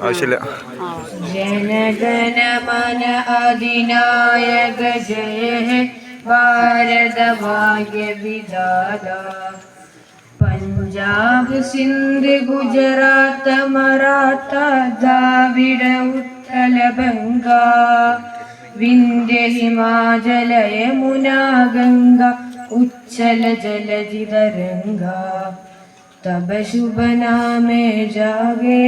ആവശ്യമില്ല ജനഗണ മന അധിനായക ജയ ഭാരതഭാഗ്യ വിദാത പഞ്ചാബ് സിന്ധ് ഗുജറാത്ത് മറാത്ത ദ്രാവിഡ ഉത്തല ബംഗ വിന്ധ്യ ഹിമാചല യമുന ഗംഗ ഉച്ചല ജലജിതരംഗ തബ ശുഭ നാമേ ജാഗേ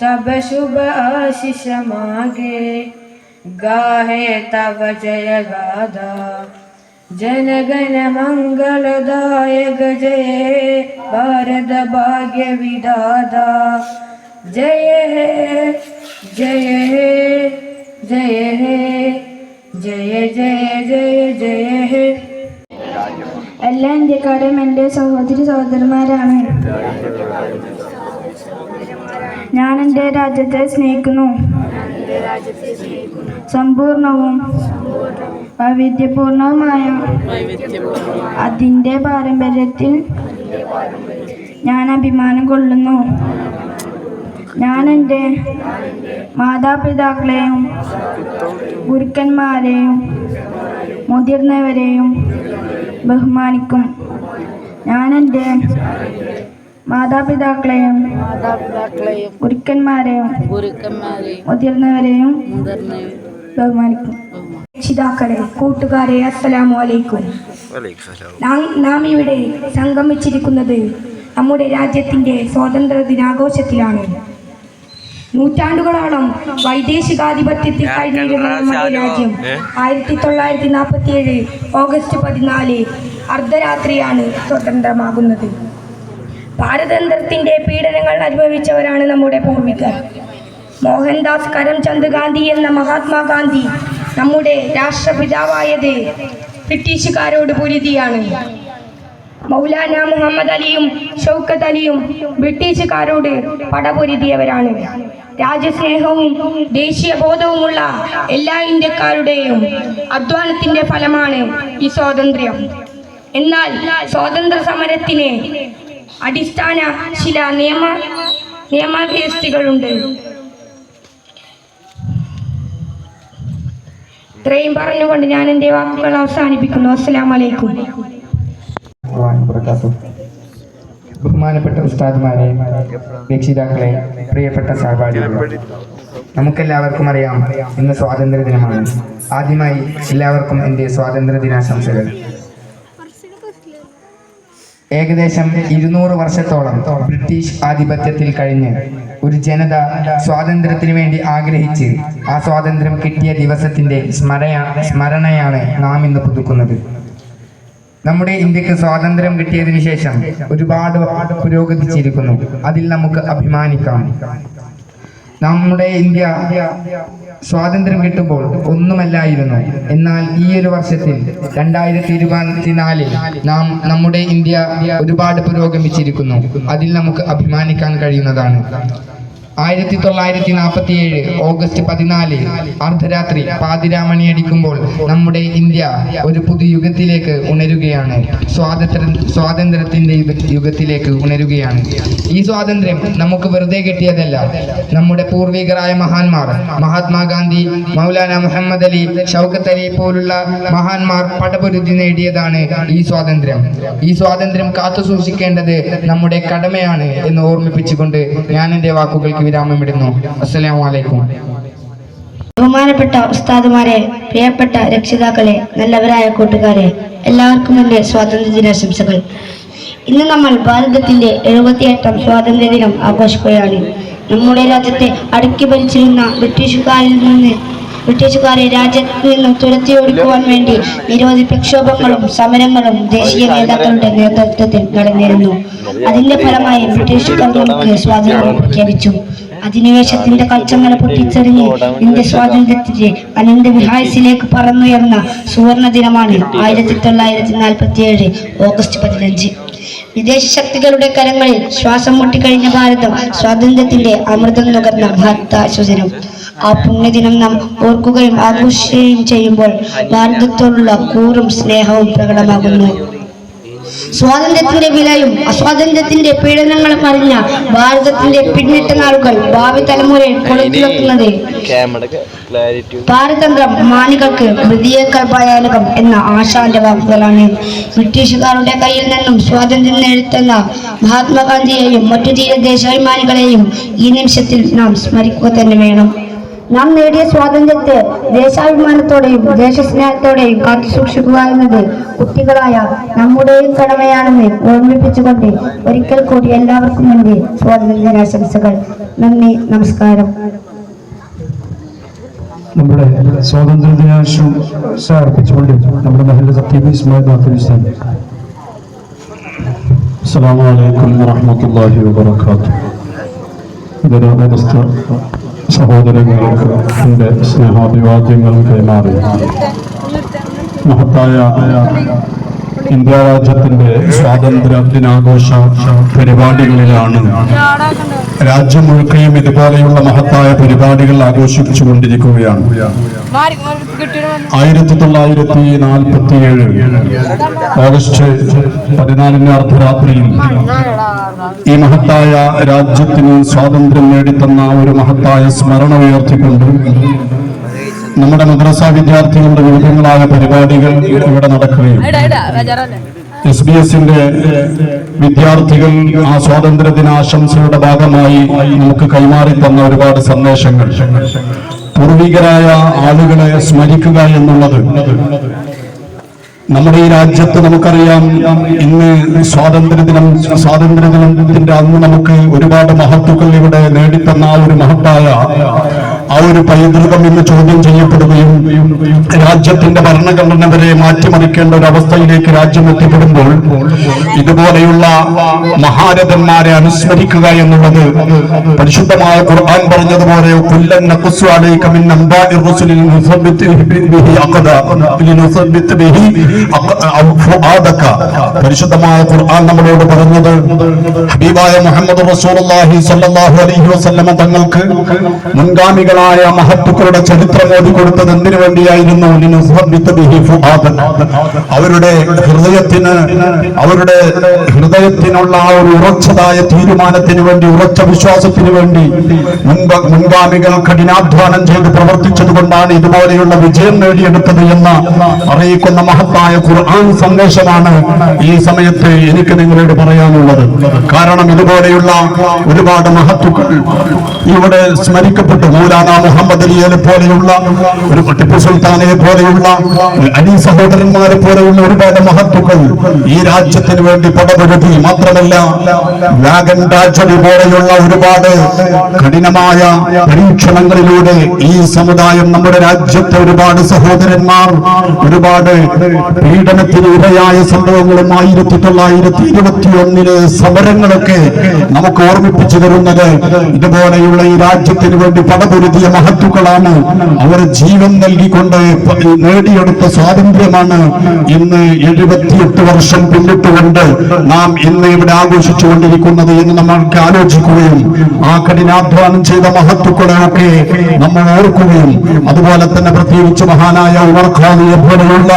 तब शुभ आशीष मागे गाहे तब जय गाधा जनगण मंगलदायक जय हे भारत भाग्य विधाता जय हे जय हे जय हे जय जय जय जय हे എല്ലാ ഇന്ത്യക്കാരും എൻ്റെ സഹോദരി സഹോദരന്മാരാണ് ഞാൻ എന്റെ രാജ്യത്തെ സ്നേഹിക്കുന്നു. സമ്പൂർണവും വൈവിധ്യപൂർണവുമായ അതിന്റെ പാരമ്പര്യത്തിൽ ഞാൻ അഭിമാനം കൊള്ളുന്നു. ഞാൻ എന്റെ മാതാപിതാക്കളെയും ഗുരുക്കന്മാരെയും മുതിർന്നവരെയും ബഹുമാനിക്കും. ഞാൻ എന്റെ മാതാപിതാക്കളെയും മാതാപിതാക്കളെയും ഗുരുക്കന്മാരെയും ഗുരുക്കന്മാരെയും മുതിർന്നവരെയും ബഹുമാനിക്കും. രക്ഷിതാക്കളെ കൂട്ടുകാരെ അസ്സലാമു അലൈക്കും വലൈക്കും സലാം നാം നാം ഇവിടെ സംഗമിച്ചിരിക്കുന്നത് നമ്മുടെ രാജ്യത്തിന്റെ സ്വാതന്ത്ര്യ ദിനാഘോഷത്തിലാണ്. നൂറ്റാണ്ടുകളോളം വൈദേശികാധിപത്യത്തിൽ കഴിഞ്ഞിരുന്ന നമ്മുടെ രാജ്യം ആയിരത്തി തൊള്ളായിരത്തി നാൽപ്പത്തി ഏഴ് ഓഗസ്റ്റ് പതിനാല് അർദ്ധരാത്രിയാണ് സ്വതന്ത്രമാകുന്നത്. പാരതന്ത്രത്തിന്റെ പീഡനങ്ങൾ അനുഭവിച്ചവരാണ് നമ്മുടെ പൂർവികർ. മോഹൻദാസ് കരംചന്ദ് ഗാന്ധി എന്ന മഹാത്മാഗാന്ധി നമ്മുടെ രാഷ്ട്രപിതാവായത് ബ്രിട്ടീഷുകാരോട് പൊരുതിയാണ്. മൗലാന മുഹമ്മദ് അലിയും ഷൗക്കത്ത് അലിയും ബ്രിട്ടീഷുകാരോട് പടപൊരുതിയവരാണ്. രാജ്യസ്നേഹവും ദേശീയ ബോധവുമുള്ള എല്ലാ ഇന്ത്യക്കാരുടെയും അധ്വാനത്തിന്റെ ഫലമാണ് ഈ സ്വാതന്ത്ര്യം. എന്നാൽ സ്വാതന്ത്ര്യ സമരത്തിന് അടിസ്ഥാന ചില നിയമ നിയമവ്യവസ്ഥകളുണ്ട് ഇത്രയും പറഞ്ഞുകൊണ്ട് ഞാൻ എന്റെ വാക്കുകൾ അവസാനിപ്പിക്കുന്നു. അസ്സലാമു വലൈക്കും ബഹുമാനപ്പെട്ട ഉസ്താദ്മാരെ രക്ഷിതാക്കളെ പ്രിയപ്പെട്ട സഹപാഠികളെ നമുക്കെല്ലാവർക്കും അറിയാം ഇന്ന് സ്വാതന്ത്ര്യ ദിനമാണ് ആദ്യമായി എല്ലാവർക്കും എന്റെ സ്വാതന്ത്ര്യ ദിനാശംസകൾ ഏകദേശം ഇരുന്നൂറ് വർഷത്തോളം ബ്രിട്ടീഷ് ആധിപത്യത്തിൽ കഴിഞ്ഞ് ഒരു ജനത സ്വാതന്ത്ര്യത്തിന് വേണ്ടി ആഗ്രഹിച്ച് ആ സ്വാതന്ത്ര്യം കിട്ടിയ ദിവസത്തിന്റെ സ്മരണ സ്മരണയാണ് നാം ഇന്ന് പുതുക്കുന്നത്. നമ്മുടെ ഇന്ത്യയ്ക്ക് സ്വാതന്ത്ര്യം കിട്ടിയതിനു ശേഷം ഒരുപാട് പുരോഗതിച്ചിരിക്കുന്നു. അതിൽ നമുക്ക് അഭിമാനിക്കാം. നമ്മുടെ ഇന്ത്യ സ്വാതന്ത്ര്യം കിട്ടുമ്പോൾ ഒന്നുമല്ലായിരുന്നു. എന്നാൽ ഈ ഒരു വർഷത്തിൽ രണ്ടായിരത്തി ഇരുപത്തിനാലിൽ നാം നമ്മുടെ ഇന്ത്യ ഒരുപാട് പുരോഗമിച്ചിരിക്കുന്നു. അതിൽ നമുക്ക് അഭിമാനിക്കാൻ കഴിയുന്നതാണ്. ആയിരത്തി തൊള്ളായിരത്തി നാൽപ്പത്തി ഏഴ് ഓഗസ്റ്റ് പതിനാല് അർദ്ധരാത്രി പാതിരാമണി അടിക്കുമ്പോൾ നമ്മുടെ ഇന്ത്യ ഒരു പുതുയുഗത്തിലേക്ക് ഉണരുകയാണ്. സ്വാതന്ത്ര്യ സ്വാതന്ത്ര്യത്തിന്റെ യുഗ- യുഗത്തിലേക്ക് ഉണരുകയാണ്. ഈ സ്വാതന്ത്ര്യം നമുക്ക് വെറുതെ കിട്ടിയതല്ല. നമ്മുടെ പൂർവികരായ മഹാന്മാർ മഹാത്മാഗാന്ധി മൗലാന മുഹമ്മദ് അലി ഷൗക്കത്ത് അലി പോലുള്ള മഹാന്മാർ പടപൊരുതി നേടിയതാണ് ഈ സ്വാതന്ത്ര്യം. ഈ സ്വാതന്ത്ര്യം കാത്തു സൂക്ഷിക്കേണ്ടത് നമ്മുടെ കടമയാണ് എന്ന് ഓർമ്മിപ്പിച്ചുകൊണ്ട് ഞാൻ എന്റെ വാക്കുകൾക്ക് വിരാമമിടുന്നു അസ്സലാമു അലൈക്കും ബഹുമാനപ്പെട്ട ഉസ്താദുമാരെ പ്രിയപ്പെട്ട രക്ഷിതാക്കളെ നല്ലവരായ കൂട്ടുകാരെ എല്ലാവർക്കും എന്റെ സ്വാതന്ത്ര്യ ദിനാശംസകൾ ഇന്ന് നമ്മൾ ഭാരതത്തിന്റെ എഴുപത്തിയെട്ടാം സ്വാതന്ത്ര്യ ദിനം ആഘോഷിക്കുകയാണ്. നമ്മുടെ രാജ്യത്തെ അടക്കി ഭരിച്ചിരുന്ന ബ്രിട്ടീഷുകാരിൽ നിന്ന് ബ്രിട്ടീഷുകാരെ രാജ്യത്ത് നിന്നും തുരത്തി ഓടിക്കുവാൻ വേണ്ടി നിരവധി പ്രക്ഷോഭങ്ങളും സമരങ്ങളും ദേശീയ നേതാക്കളുടെ നേതൃത്വത്തിൽ നടന്നിരുന്നു. അതിന്റെ ഫലമായി ബ്രിട്ടീഷുകാർ നമുക്ക് സ്വാതന്ത്ര്യം പ്രഖ്യാപിച്ചു. അധിനിവേശത്തിന്റെ കച്ചമല പൊട്ടിച്ചെറിഞ്ഞ് ഇന്ത്യ സ്വാതന്ത്ര്യത്തിന്റെ അനന്ത വിഹായസിലേക്ക് പറന്നുയർന്ന സുവർണ ദിനമാണ് ആയിരത്തി തൊള്ളായിരത്തി നാൽപ്പത്തി ഏഴ് ഓഗസ്റ്റ് പതിനഞ്ച്. വിദേശ ശക്തികളുടെ കരങ്ങളിൽ ശ്വാസം മുട്ടിക്കഴിഞ്ഞ ഭാരതം സ്വാതന്ത്ര്യത്തിന്റെ അമൃതം നുകർന്ന ഭാരതാശ്വസനം ആ പുണ്യദിനം നാം ഓർക്കുകയും ആഘോഷിക്കുകയും ചെയ്യുമ്പോൾ ഭാരതത്തോടുള്ള കൂറും സ്നേഹവും പ്രകടമാകുന്നു. സ്വാതന്ത്ര്യത്തിന്റെ വിലയും അസ്വാതന്ത്ര്യത്തിന്റെ പീഡനങ്ങളും അറിഞ്ഞ ഭാരതത്തിന്റെ പിന്നിട്ട നാളുകൾ ഭാവി തലമുറയിൽ ക്ലാരിറ്റി പാരതന്ത്രം മാനികൾക്ക് മൃതിയേക്കാൾ ഭയാനകം എന്ന ആശാന്റെ വാക്കുകളാണ്. ബ്രിട്ടീഷുകാരുടെ കയ്യിൽ നിന്നും സ്വാതന്ത്ര്യം നേടുത്തുന്ന മഹാത്മാഗാന്ധിയെയും മറ്റു തീരദേശാഭിമാനികളെയും ഈ നിമിഷത്തിൽ നാം സ്മരിക്കുക തന്നെ വേണം. നാം നേടിയ സ്വാതന്ത്ര്യത്തെ ദേശാഭിമാനത്തോടെയും ദേശസ്നേഹത്തോടെയും കാത്തു സൂക്ഷിക്കുക എന്നത് കുട്ടികളായ നമ്മുടെയും കടമയാണെന്ന് ഓർമ്മിപ്പിച്ചുകൊണ്ട് ഒരിക്കൽ കൂടി എല്ലാവർക്കും എന്റെ സ്വാതന്ത്ര്യ ദിനാശംസകൾ. നന്ദി നമസ്കാരം. നമ്മുടെ സ്വാതന്ത്ര്യ ദിനാശംസ അർപ്പിച്ചുകൊണ്ട് നമ്മുടെ മഹല്ല ഇസ്മായിൽ അസ്സാം വലൈക്കും വറഹമത്തല്ലാഹി വബർക്കാത്തു ജനാപസ്ഥ സഹോദരങ്ങൾക്ക് എന്റെ സ്നേഹാഭിവാദ്യങ്ങൾ കൈമാറി. മഹത്തായ ഇന്ത്യ രാജ്യത്തിന്റെ സ്വാതന്ത്ര്യ ദിനാഘോഷ പരിപാടികളിലാണ്. രാജ്യം മുഴുക്കയും ഇതുപോലെയുള്ള മഹത്തായ പരിപാടികൾ ആഘോഷിപ്പിച്ചു കൊണ്ടിരിക്കുകയാണ് ആയിരത്തി തൊള്ളായിരത്തി നാൽപ്പത്തി ഏഴ് ഓഗസ്റ്റ് പതിനാലിന് അർദ്ധരാത്രിയിൽ ഈ മഹത്തായ രാജ്യത്തിന് സ്വാതന്ത്ര്യം നേടിത്തന്ന ഒരു മഹത്തായ സ്മരണ ഉയർത്തിക്കൊണ്ട് നമ്മുടെ മദ്രസ വിദ്യാർത്ഥികളുടെ വിവിധങ്ങളായ പരിപാടികൾ ഇവിടെ നടക്കുകയും എസ് ബി എസിന്റെ വിദ്യാർത്ഥികൾ ആ സ്വാതന്ത്ര്യ ദിനാശംസയുടെ ഭാഗമായി നമുക്ക് കൈമാറി തന്ന ഒരുപാട് സന്ദേശങ്ങൾ. പൂർവികരായ ആളുകളെ സ്മരിക്കുക എന്നുള്ളത്. നമ്മുടെ ഈ രാജ്യത്ത് നമുക്കറിയാം ഇന്ന് സ്വാതന്ത്ര്യ ദിനം സ്വാതന്ത്ര്യ ദിനത്തിന്റെ അന്ന് നമുക്ക് ഒരുപാട് മഹത്വക്കൾ ഇവിടെ നേടിത്തന്ന ആ ഒരു മഹത്തായ ആ ഒരു പൈതൃകം ഇന്ന് ചോദ്യം ചെയ്യപ്പെടുകയും രാജ്യത്തിന്റെ ഭരണഘടന വരെ മാറ്റിമറിക്കേണ്ട ഒരു അവസ്ഥയിലേക്ക് രാജ്യം എത്തിപ്പെടുമ്പോൾ ഇതുപോലെയുള്ള മഹാരഥന്മാരെ അനുസ്മരിക്കുക എന്നുള്ളത് പരിശുദ്ധമായ ഖുർആൻ പറഞ്ഞതുപോലെ പരിശുദ്ധമായ ഖുർആൻ നമ്മളോട് പറഞ്ഞത് ഹബീബായ മുഹമ്മദ് റസൂലുള്ളാഹി അലൈഹി വസല്ലം തങ്ങൾക്ക് മുൻഗാമികളായ മഹത്തുക്കളുടെ ചരിത്രം ഓടിക്കൊടുത്തത് കൊടുത്തത് എന്തിനു വേണ്ടിയായിരുന്നു? അവരുടെ ഹൃദയത്തിന് അവരുടെ ഹൃദയത്തിനുള്ള ആ ഒരു ഉറച്ചതായ തീരുമാനത്തിന് വേണ്ടി ഉറച്ച വിശ്വാസത്തിന് വേണ്ടി മുൻപ് മുൻഗാമികൾ കഠിനാധ്വാനം ചെയ്ത് പ്രവർത്തിച്ചത് കൊണ്ടാണ് ഇതുപോലെയുള്ള വിജയം നേടിയെടുത്തത് എന്ന് അറിയിക്കുന്ന മഹത്തായ ഖുർആൻ സന്ദേശമാണ് ഈ സമയത്ത് എനിക്ക് നിങ്ങളോട് പറയാനുള്ളത്. കാരണം ഇതുപോലെയുള്ള ഒരുപാട് മഹത്തുക്കൾ ഇവിടെ സ്മരിക്കപ്പെട്ടു. മൗലാന മുഹമ്മദ് അലിയെ പോലെയുള്ള ഒരു ടിപ്പു സുൽത്താനെ പോലെയുള്ള അലി സഹോദരന്മാരെ പോലെയുള്ള ഒരുപാട് മഹത്തുക്കൾ ഈ രാജ്യത്തിന് വേണ്ടി പടപെടുത്തി മാത്രമല്ല വാഗൻ ട്രാജഡി പോലെയുള്ള ഒരുപാട് കഠിനമായ പരീക്ഷണങ്ങളിലൂടെ ഈ സമുദായം നമ്മുടെ രാജ്യത്തെ ഒരുപാട് സഹോദരന്മാർ ഒരുപാട് പീഡനത്തിന് ഇരയായ സംഭവങ്ങളും ആയിരത്തി തൊള്ളായിരത്തി ഇരുപത്തി ഒന്നിലെ സമരങ്ങളൊക്കെ നമുക്ക് ഓർമ്മിപ്പിച്ചു തരുന്നത് ഇതുപോലെയുള്ള ഈ രാജ്യത്തിന് വേണ്ടി പടപൊരുതിയ മഹത്തുക്കളാണ്. അവർ ജീവൻ നൽകിക്കൊണ്ട് നേടിയെടുത്ത സ്വാതന്ത്ര്യമാണ് ഇന്ന് എഴുപത്തിയെട്ട് വർഷം പിന്നിട്ടുകൊണ്ട് നാം ഇന്ന് ഇവിടെ ആഘോഷിച്ചുകൊണ്ടിരിക്കുന്നത് എന്ന് നമ്മൾക്ക് ആലോചിക്കുകയും ആ കഠിനാധ്വാനം ചെയ്ത മഹത്തുക്കളെയൊക്കെ നമ്മൾ ഓർക്കുകയും അതുപോലെ തന്നെ പ്രത്യേകിച്ച് മഹാനായ ഉമർ ഖാദിയെ പോലെയുള്ള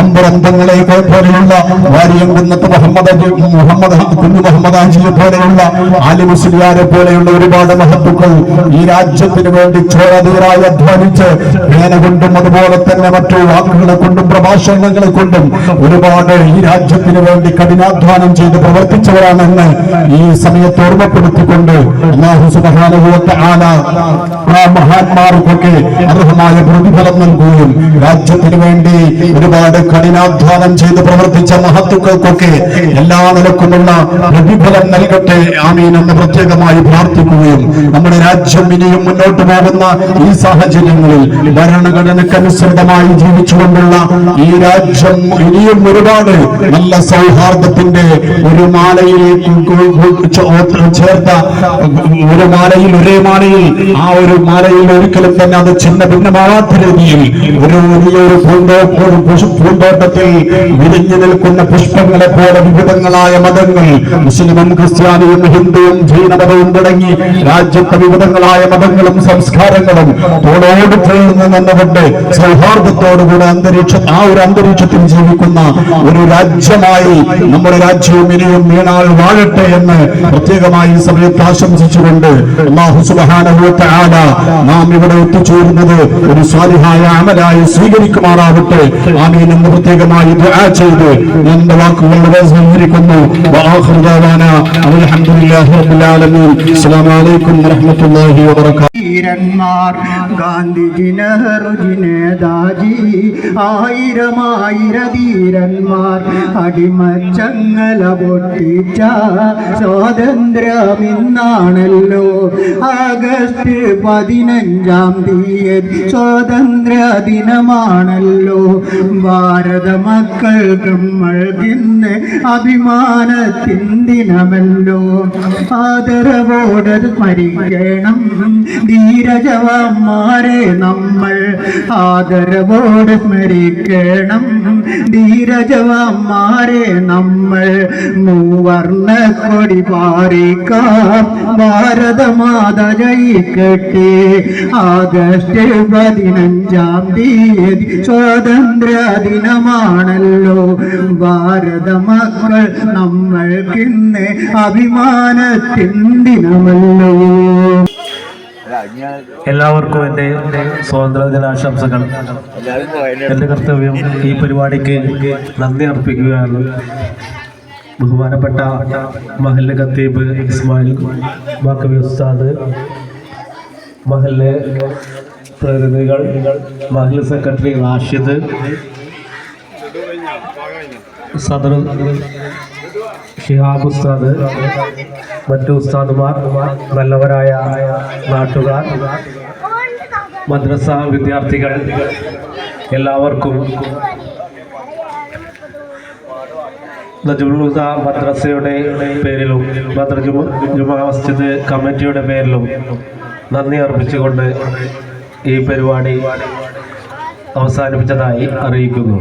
അമ്പറന്തങ്ങളെ പോലെയുള്ള വാരിയംകുന്നത്ത് മുഹമ്മദ് മുഹമ്മദ് കുഞ്ഞു മുഹമ്മദ് ആജിയെ പോലെയുള്ള ആലി മുസ്ലിയാരെ പോലെയുള്ള ഒരുപാട് മഹത്തുക്കൾ ഈ രാജ്യത്തിന് വേണ്ടി ചോരതീരായി അധ്വാനിച്ച് പേന കൊണ്ടും അതുപോലെ തന്നെ മറ്റു വാക്കുകളെ കൊണ്ടും പ്രഭാഷണങ്ങളെ കൊണ്ടും ഒരുപാട് ഈ രാജ്യത്തിന് വേണ്ടി കഠിനാധ്വാനം ചെയ്ത് പ്രവർത്തിച്ചവരാണെന്ന് ഈ സമയത്ത് ഓർമ്മപ്പെടുത്തിക്കൊണ്ട് മഹാന്മാർക്കൊക്കെ അർഹമായ പ്രതിഫലം നൽകുകയും രാജ്യത്തിന് വേണ്ടി ഒരുപാട് കഠിനാധ്വാനം ചെയ്ത് പ്രവർത്തിച്ച മഹത്തുക്കൾക്കൊക്കെ എല്ലാ നിലക്കുമുള്ള പ്രതിഫലം നൽകട്ടെ ആമീൻ എന്ന് പ്രത്യേകമായി പ്രാർത്ഥിക്കുകയും നമ്മുടെ രാജ്യം ഇനിയും മുന്നോട്ട് പോകുന്ന ഈ സാഹചര്യങ്ങളിൽ ഭരണഘടനക്കനുസൃതമായി ജീവിച്ചുകൊണ്ടുള്ള ഈ രാജ്യം ഇനിയും ഒരുപാട് നല്ല സൗഹാർദ്ദത്തിന്റെ ഒരു മാലയിലേക്ക് ചേർത്ത ഒരു മാലയിൽ ഒരേ മാലയിൽ ആ ഒരു മാലയിൽ ഒരിക്കലും തന്നെ അത് ചിന്ന ഭിന്നമാവാത്ത രീതിയിൽ ഒരു വലിയൊരു പൂന്തോട്ടത്തിൽ വിരിഞ്ഞു നിൽക്കുന്ന പുഷ്പങ്ങളെ പോലെ വിവിധങ്ങളായ മതങ്ങൾ മുസ്ലിമും ക്രിസ്ത്യാനിയും ഹിന്ദുവും ജൈനമതവും തുടങ്ങി രാജ്യത്തെ വിവിധങ്ങളായ മതങ്ങളും സംസ്കാരവും സംസ്കാരങ്ങളും തോളോട് ചേർന്ന് നിന്നുകൊണ്ട് സൗഹാർദ്ദത്തോടുകൂടെ അന്തരീക്ഷ ആ ഒരു അന്തരീക്ഷത്തിൽ ജീവിക്കുന്ന ഒരു രാജ്യമായി നമ്മുടെ രാജ്യവും ഇനിയും വീണാൾ വാഴട്ടെ എന്ന് പ്രത്യേകമായി ഈ സമയത്ത് ആശംസിച്ചുകൊണ്ട് നാം ഇവിടെ ഒത്തുചേരുന്നത് ഒരു സ്വാലിഹായ അമലായി സ്വീകരിക്കുമാറാവട്ടെ. ആമീൻ എന്ന് പ്രത്യേകമായി ചെയ്ത് എന്റെ വാക്കുകൾ സ്വീകരിക്കുന്നു. വആഖിറു ദഅവാന അൽഹംദുലില്ലാഹി റബ്ബിൽ വറഹ്മത്തുള്ളാഹി ഗാന്ധിജി നെഹ്റുജി നേതാജി ആയിരമായിര ധീരന്മാർ അടിമച്ചങ്ങല പൊട്ടിച്ച സ്വാതന്ത്ര്യമിന്നാണല്ലോ. ആഗസ്റ്റ് പതിനഞ്ചാം തീയതി സ്വാതന്ത്ര്യ ദിനമാണല്ലോ ഭാരത മക്കൾ നമ്മൾക്കിന്ന് അഭിമാനത്തിൻ ദിനമല്ലോ. ആദരവോടത് സ്മരിക്കണം ധീരജവാന്മാരെ നമ്മൾ ആദരവോട് സ്മരിക്കണം. ധീരജവാന്മാരെ നമ്മൾ മൂവർണ കൊടി പാറിക്കാം. ഭാരതമാത ജയിക്കട്ടെ ആഗസ്റ്റ് പതിനഞ്ചാം തീയതി സ്വാതന്ത്ര്യ ദിനമാണല്ലോ. ഭാരത മക്കൾ നമ്മൾക്കിന്ന് അഭിമാനത്തിൻ ദിനമല്ലോ. എല്ലാവർക്കും എന്റെ സ്വാതന്ത്ര്യ ദിനാശംസകൾ എന്റെ കർത്തവ്യം ഈ പരിപാടിക്ക് നന്ദി അർപ്പിക്കുകയാണ്. ബഹുമാനപ്പെട്ട മഹല്ല് ഖത്തീബ് ഇസ്മായിൽ ബാക്കബി ഉസ്താദ് മഹല്ല് പ്രതിനിധികൾ മഹല്ല് സെക്രട്ടറി റാഷിദ് സദർ ഷിഹാബ് ഉസ്താദ് മറ്റു ഉസ്താദുമാർ നല്ലവരായ നാട്ടുകാർ മദ്രസ വിദ്യാർത്ഥികൾ എല്ലാവർക്കും നജുലുദ മദ്രസയുടെ പേരിലും ജുമ ജുമാ മസ്ജിദ് കമ്മിറ്റിയുടെ പേരിലും നന്ദി അർപ്പിച്ചുകൊണ്ട് ഈ പരിപാടി അവസാനിപ്പിച്ചതായി അറിയിക്കുന്നു.